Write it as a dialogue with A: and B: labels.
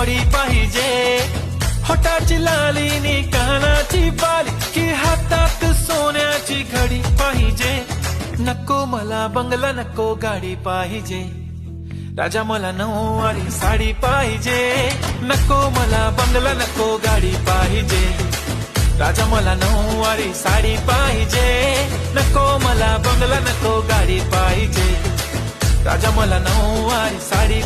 A: आवडी पाहिजे. हटाची लालीनी कानाची बाली कि हातात सोन्याची घडी पाहिजे. नको मला बंगला नको गाडी पाहिजे. राजा मला नऊवारी साडी पाहिजे. नको मला बंगला नको गाडी पाहिजे. राजा मला नऊवारी साडी पाहिजे. नको मला बंगला नको गाडी पाहिजे. राजा मला नऊवारी साडी